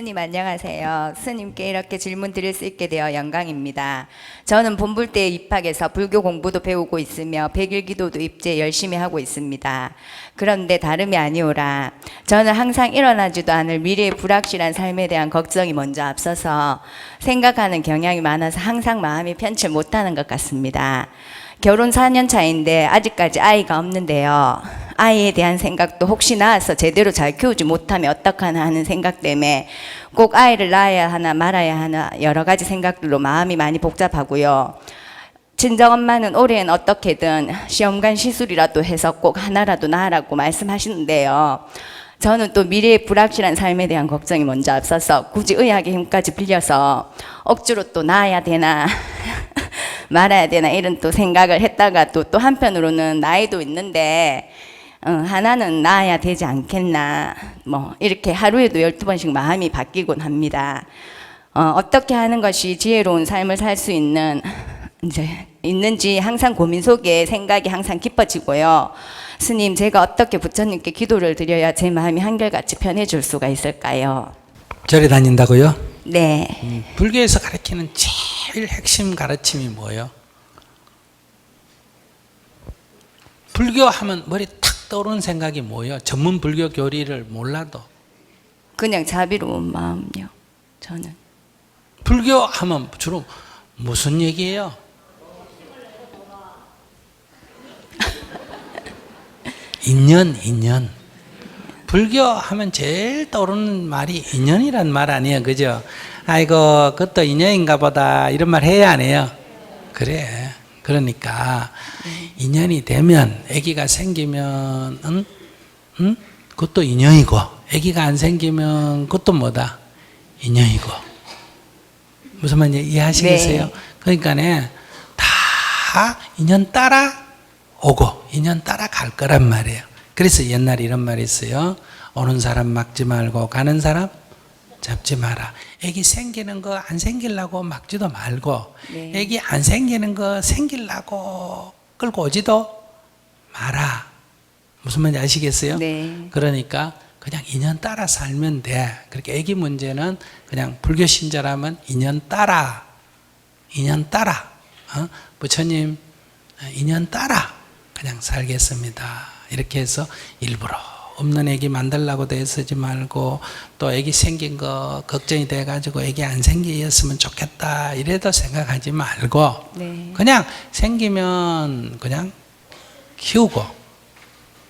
스님 안녕하세요. 스님께 이렇게 질문 드릴 수 있게 되어 영광입니다. 저는 본불대에 입학해서 불교 공부도 배우고 있으며 백일 기도도 입제 열심히 하고 있습니다. 그런데 다름이 아니오라. 저는 항상 일어나지도 않을 미래의 불확실한 삶에 대한 걱정이 먼저 앞서서 생각하는 경향이 많아서 항상 마음이 편치 못하는 것 같습니다. 결혼 4년 차인데 아직까지 아이가 없는데요. 아이에 대한 생각도 혹시 낳아서 제대로 잘 키우지 못하면 어떡하나 하는 생각 때문에 꼭 아이를 낳아야 하나 말아야 하나 여러 가지 생각들로 마음이 많이 복잡하고요. 친정엄마는 올해는 어떻게든 시험관 시술이라도 해서 꼭 하나라도 낳으라고 말씀하시는데요. 저는 또 미래의 불확실한 삶에 대한 걱정이 먼저 앞서서 굳이 의학의 힘까지 빌려서 억지로 또 낳아야 되나 말아야 되나 이런 또 생각을 했다가 또, 또 한편으로는 나이도 있는데 어, 하나는 낳아야 되지 않겠나 뭐 이렇게 하루에도 열두 번씩 마음이 바뀌곤 합니다. 어, 어떻게 하는 것이 지혜로운 삶을 살 수 있는 이제 있는지 항상 고민 속에 생각이 항상 깊어지고요. 스님, 제가 어떻게 부처님께 기도를 드려야 제 마음이 한결같이 편해질 수가 있을까요? 절에 다닌다고요? 네. 음, 불교에서 가르치는 제 일 핵심 가르침이 뭐예요? 불교 하면 머리 탁 떠오르는 생각이 뭐예요? 전문 불교 교리를 몰라도 그냥 자비로운 마음요. 저는. 불교 하면 주로 무슨 얘기예요? 인연, 인연. 불교 하면 제일 떠오르는 말이 인연이란 말 아니에요, 그죠? 아이고, 그것도 인연인가 보다 이런 말 해야 안 해요? 그래. 그러니까 인연이 되면 아기가 생기면 은, 응? 그것도 인연이고 아기가 안 생기면 그것도 뭐다? 인연이고 무슨 말인지 이해하시겠어요? 네. 그러니까네 다 인연 따라 오고 인연 따라 갈 거란 말이에요. 그래서 옛날에 이런 말이 있어요. 오는 사람 막지 말고 가는 사람 잡지 마라. 애기 생기는 거 안 생기려고 막지도 말고 네. 애기 안 생기는 거 생기려고 끌고 오지도 마라. 무슨 말인지 아시겠어요? 네. 그러니까 그냥 인연 따라 살면 돼. 그렇게 애기 문제는 그냥 불교 신자라면 인연 따라, 인연 따라, 어? 부처님 어, 인연 따라 그냥 살겠습니다. 이렇게 해서 일부러 없는 애기 만들라고 애쓰지 말고 또 애기 생긴 거 걱정이 돼 가지고 애기 안 생기었으면 좋겠다 이래도 생각하지 말고 네. 그냥 생기면 그냥 키우고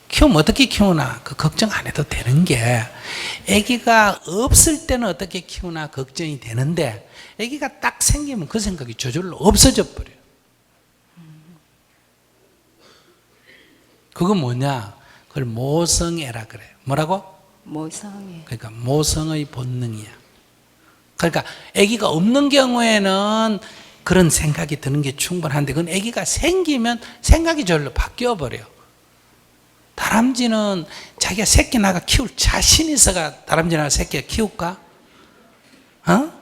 키우면 어떻게 키우나 그 걱정 안 해도 되는 게 아기가 없을 때는 어떻게 키우나 걱정이 되는데 아기가 딱 생기면 그 생각이 저절로 없어져 버려요. 그거 뭐냐? 그걸 모성애라 그래요. 뭐라고? 모성애. 그러니까 모성의 본능이야. 그러니까 아기가 없는 경우에는 그런 생각이 드는 게 충분한데 그건 아기가 생기면 생각이 절로 바뀌어 버려요. 다람쥐는 자기가 새끼 나가 키울 자신 있어가 다람쥐 나가 새끼 키울까? 어?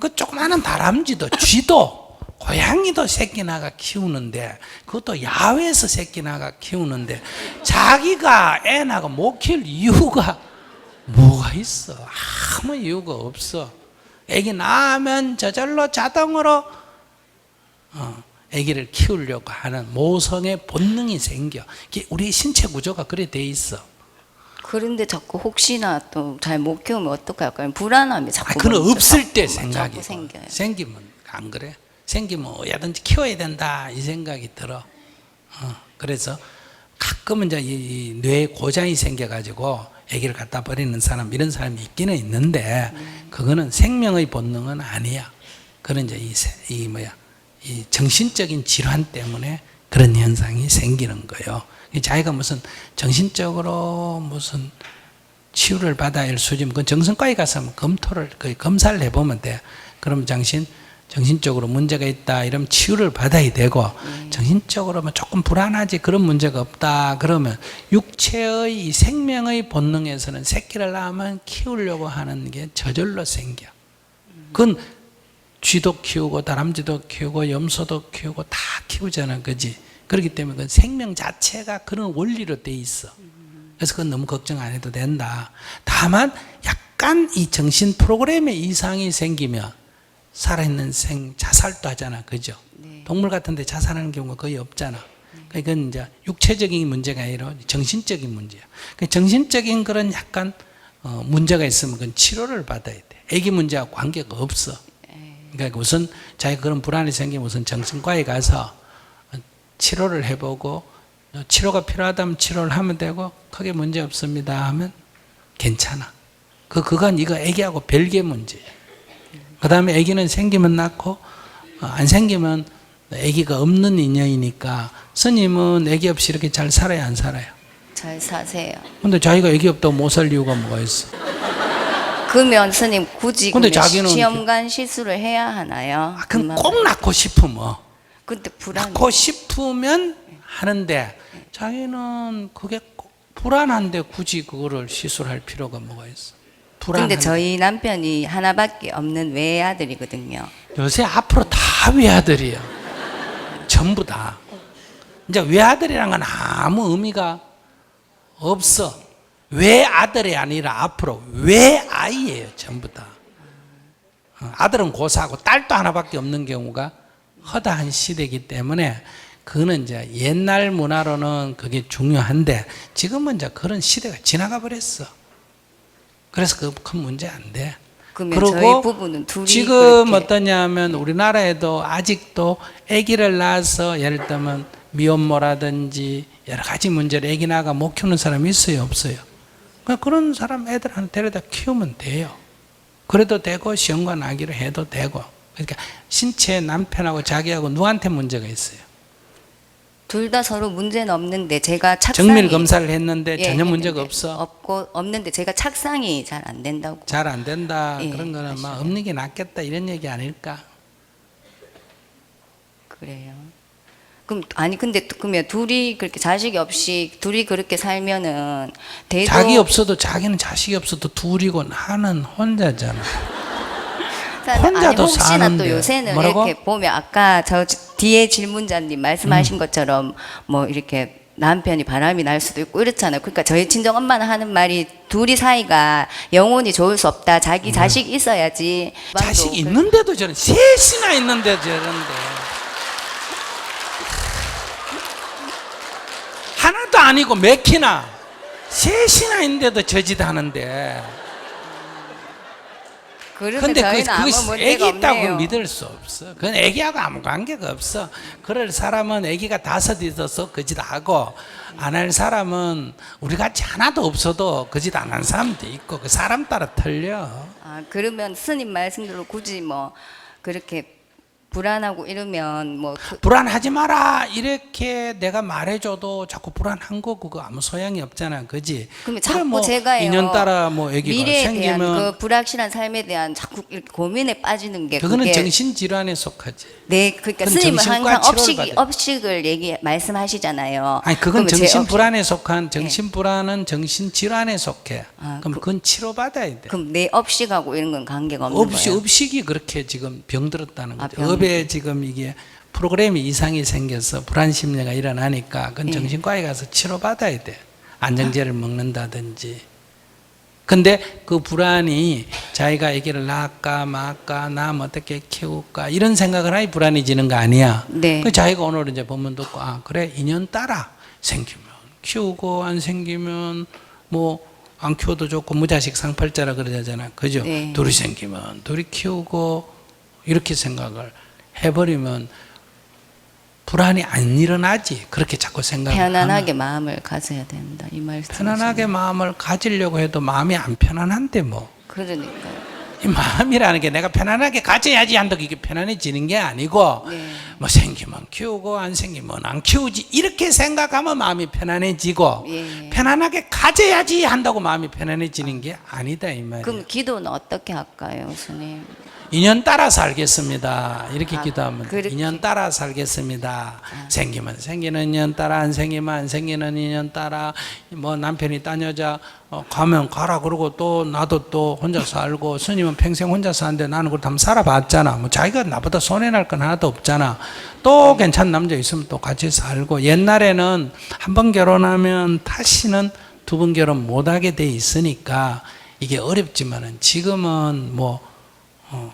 그 조그마한 다람쥐도 쥐도 고양이도 새끼 나가 키우는데 그것도 야외에서 새끼 나가 키우는데 자기가 애 나가 못 키울 이유가 뭐가 있어? 아무 이유가 없어. 애기 낳으면 저절로 자동으로 어, 아기를 키우려고 하는 모성의 본능이 생겨. 우리 신체 구조가 그래 돼 있어. 그런데 자꾸 혹시나 또 잘 못 키우면 어떡할까요? 불안함이 자꾸. 아, 그건 없을 때 생각이 생겨요. 생기면 안 그래? 생기면 어야든지 키워야 된다 이 생각이 들어. 어, 그래서 가끔은 이제 이, 이 뇌에 고장이 생겨가지고 아기를 갖다 버리는 사람 이런 사람이 있기는 있는데 그거는 생명의 본능은 아니야. 그런 이제 이, 세- 이 뭐야 이 정신적인 질환 때문에 그런 현상이 생기는 거예요. 이 자기가 무슨 정신적으로 무슨 치유를 받아야 할 수준, 그 정신과에 가서 검토를, 그 검사를 해보면 돼. 그럼 당신 정신적으로 문제가 있다, 이러면 치유를 받아야 되고, 정신적으로 뭐 조금 불안하지, 그런 문제가 없다, 그러면 육체의 이 생명의 본능에서는 새끼를 낳으면 키우려고 하는 게 저절로 생겨. 그건 쥐도 키우고, 다람쥐도 키우고, 염소도 키우고, 다 키우잖아, 그지? 그렇기 때문에 그 생명 자체가 그런 원리로 돼 있어. 그래서 그건 너무 걱정 안 해도 된다. 다만 약간 이 정신 프로그램에 이상이 생기면 살아있는 생 자살도 하잖아, 그죠? 동물 같은데 자살하는 경우가 거의 없잖아. 그러니까 이건 이제 육체적인 문제가 아니라 정신적인 문제야. 그 정신적인 그런 약간 어, 문제가 있으면 그건 치료를 받아야 돼. 아기 문제하고 관계가 없어. 그러니까 우선 자기가 그런 불안이 생기면 우선 정신과에 가서 치료를 해보고 치료가 필요하다면 치료를 하면 되고 크게 문제 없습니다 하면 괜찮아. 그 그건 이거 아기하고 별개 문제야. 그 다음에 아기는 생기면 낳고 어, 안 생기면 아기가 없는 인연이니까 스님은 아기 없이 이렇게 잘 살아야 안 살아요. 잘 사세요. 근데 자기가 아기 없다고 못 살 이유가 뭐가 있어? 그러면 스님 굳이 근데 자기는 시험관 시술을 해야 하나요? 아, 그럼 꼭 낳고 싶으면 근데 불안. 낳고 싶으면 하는데 자기는 그게 꼭 불안한데 굳이 그거를 시술할 필요가 뭐가 있어? 불안한데 근데 저희 남편이 하나밖에 없는 외아들이거든요. 요새 앞으로 다 외아들이야. 전부 다. 이제 외아들이란 건 아무 의미가 없어. 외아들이 아니라 앞으로 외아이예요, 전부 다. 어, 아들은 고사하고 딸도 하나밖에 없는 경우가 허다한 시대이기 때문에 그거는 이제 옛날 문화로는 그게 중요한데 지금은 이제 그런 시대가 지나가 버렸어. 그래서 그 큰 문제 안 돼. 둘이 지금 그렇게- 어떠냐면 우리나라에도 아직도 아기를 낳아서 예를 들면 미혼모라든지 여러 가지 문제로 아기 낳아가 못 키우는 사람이 있어요? 없어요? 그러니까 그런 사람 애들한테 데려다 키우면 돼요. 그래도 되고 시험관 아기를 해도 되고. 그러니까 신체 남편하고 자기하고 누구한테 문제가 있어요 둘 다 서로 문제는 없는데 제가 착상이 정밀 검사를 했는데 예, 전혀 했는데 문제가 없어 없고 없는데 제가 착상이 잘 안 된다고. 잘 안 된다 예, 그런 거는 막. 없는 게 낫겠다 이런 얘기 아닐까 그래요. 그럼 아니 근데 또 그러면 둘이 그렇게 자식이 없이 둘이 그렇게 살면은 대도 자기 없어도 자기는 자식이 없어도 둘이고 나는 혼자잖아 사실 아니 혼자도 혹시나 사는데. 또 요새는 뭐라고? 이렇게 보면 아까 저 뒤에 질문자님 음. 말씀하신 것처럼 뭐 이렇게 남편이 바람이 날 수도 있고 이렇잖아요. 그러니까 저희 친정 엄마는 하는 말이 둘이 사이가 영원히 좋을 수 없다. 자기 자식 있어야지. 음. 그- 있는데도 저런 셋이나 있는데 저런데 하나도 아니고 몇 키나 셋이나 있는데도 저짓 하는데 근데 그, 그 문제가 애기 있다고 없네요. 믿을 수 없어. 그건 애기하고 아무 관계가 없어. 그럴 사람은 애기가 다섯 있어서 그짓 하고 안 할 사람은 우리 같이 하나도 없어도 그짓안 한 사람도 있고 그 사람 따라 틀려. 아 그러면 스님 말씀대로 굳이 뭐 그렇게 불안하고 이러면 뭐 그- 불안하지 마라 이렇게 내가 말해줘도 자꾸 불안한 거 그거 아무 소용이 없잖아 그지 그래 자꾸 뭐 제가요. 인연 따라 뭐 애기가 미래에 대한 생기면 그 불확실한 삶에 대한 자꾸 고민에 빠지는 게 그거는 그게 정신 질환에 속하지 네, 그러니까 스님은 항상 업식. 업식을 얘기 말씀하시잖아요. 아니 그건 정신 불안에 속한 정신 불안은 정신 질환에 속해 아, 그럼 그건 치료 받아야 돼 그럼 내 업식하고 이런 건 관계가 없는 업식 거예요. 업식이 그렇게 지금 병들었다는 아, 거죠 병. 업에 지금 이게 프로그램이 이상이 생겨서 불안 심리가 일어나니까 그건 예. 정신과에 가서 치료받아야 돼 안정제를 먹는다든지 근데 그 불안이 자기가 아기를 낳을까 말까 남 어떻게 키울까 이런 생각을 하니 불안해지는 거 아니야 네. 그 자기가 오늘 이제 본문 듣고 아 그래 인연 따라 생기면 키우고 안 생기면 뭐 안 키워도 좋고 무자식 상팔자라 그러잖아 그죠 네. 둘이 생기면 둘이 키우고 이렇게 생각을 해버리면 불안이 안 일어나지 그렇게 자꾸 생각을 편안하게 하면. 마음을 가져야 된다 이 말씀. 편안하게 마음을 가지려고 해도 마음이 안 편안한데 뭐이 그러니까요. 마음이라는 게 내가 편안하게 가져야지 한다고 이게 편안해지는 게 아니고 네. 뭐 생기면 키우고 안 생기면 안 키우지 이렇게 생각하면 마음이 편안해지고 예. 편안하게 가져야지 한다고 마음이 편안해지는 게 아니다 이 말이야. 그럼 기도는 어떻게 할까요, 스님? 인연 따라 살겠습니다. 이렇게 아, 기도하면 돼. 그렇게. 인연 따라 살겠습니다. 생기면 생기는 인연 따라 안 생기면 안 생기는 인연 따라 뭐 남편이 딴 여자 어, 가면 가라 그러고 또 나도 또 혼자 살고 스님은 평생 혼자 사는데 나는 그렇다 한번 살아봤잖아. 뭐 자기가 나보다 손해 날 건 하나도 없잖아. 또 괜찮은 남자 있으면 또 같이 살고 옛날에는 한 번 결혼하면 다시는 두 번 결혼 못 하게 돼 있으니까 이게 어렵지만은 지금은 뭐, 어,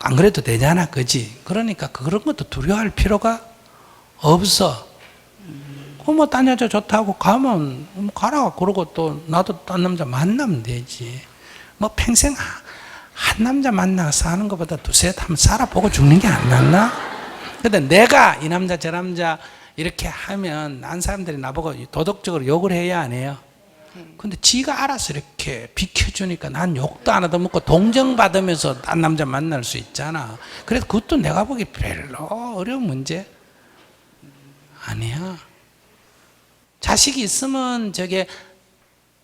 안 그래도 되잖아. 그지? 그러니까 그런 것도 두려워할 필요가 없어. 그뭐 딴 여자 좋다고 가면 뭐 가라 그러고 또 나도 딴 남자 만나면 되지. 뭐 평생 하- 한 남자 만나 사는 것보다 두세 한번 살아보고 죽는 게 안 낫나? 근데 내가 이 남자 저 남자 이렇게 하면 난 사람들이 나보고 도덕적으로 욕을 해야 안 해요. 근데 지가 알아서 이렇게 비켜주니까 난 욕도 안 하다 먹고 동정 받으면서 딴 남자 만날 수 있잖아. 그래서 그것도 내가 보기 별로 어려운 문제 아니야. 자식이 있으면 저게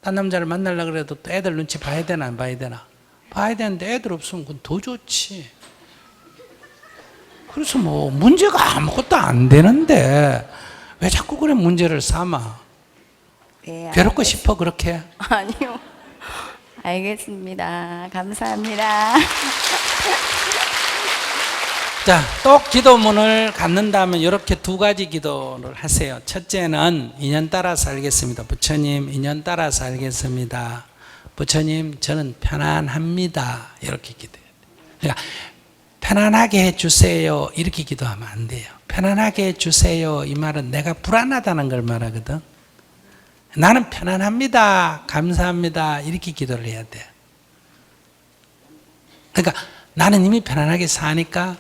딴 남자를 만나려고 그래도 또 애들 눈치 봐야 되나 안 봐야 되나? 봐야 되는데 애들 없으면 그건 더 좋지. 그래서 뭐 문제가 아무것도 안 되는데 왜 자꾸 그래 문제를 삼아? 네, 괴롭고 싶어 그렇게? 아니요. 알겠습니다. 감사합니다. 자, 또 기도문을 갖는다면 이렇게 두 가지 기도를 하세요. 첫째는 인연 따라 살겠습니다. 부처님, 인연 따라 살겠습니다. 부처님, 저는 편안합니다. 이렇게 기도해야 돼요. 그러니까 편안하게 해주세요. 이렇게 기도하면 안 돼요. 편안하게 해주세요. 이 말은 내가 불안하다는 걸 말하거든. 나는 편안합니다. 감사합니다. 이렇게 기도를 해야 돼. 그러니까 나는 이미 편안하게 사니까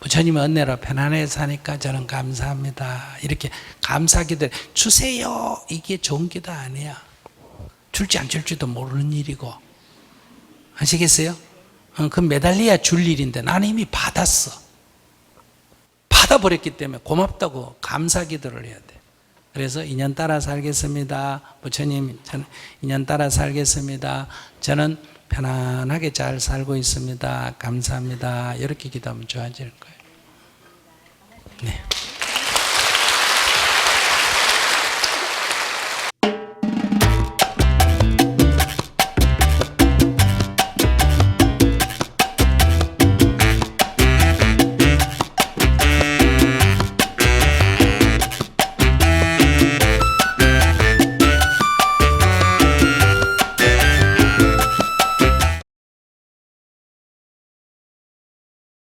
부처님의 은혜로 편안하게 사니까 저는 감사합니다. 이렇게 감사 기도 주세요. 이게 좋은 기도 아니야. 줄지 안 줄지도 모르는 일이고. 아시겠어요? 어, 그 매달려야 줄 일인데 나는 이미 받았어. 받아버렸기 때문에 고맙다고 감사 기도를 해야 돼. 그래서 인연 따라 살겠습니다. 부처님, 저는 인연 따라 살겠습니다. 저는 편안하게 잘 살고 있습니다. 감사합니다. 이렇게 기도하면 좋아질 거예요. 네.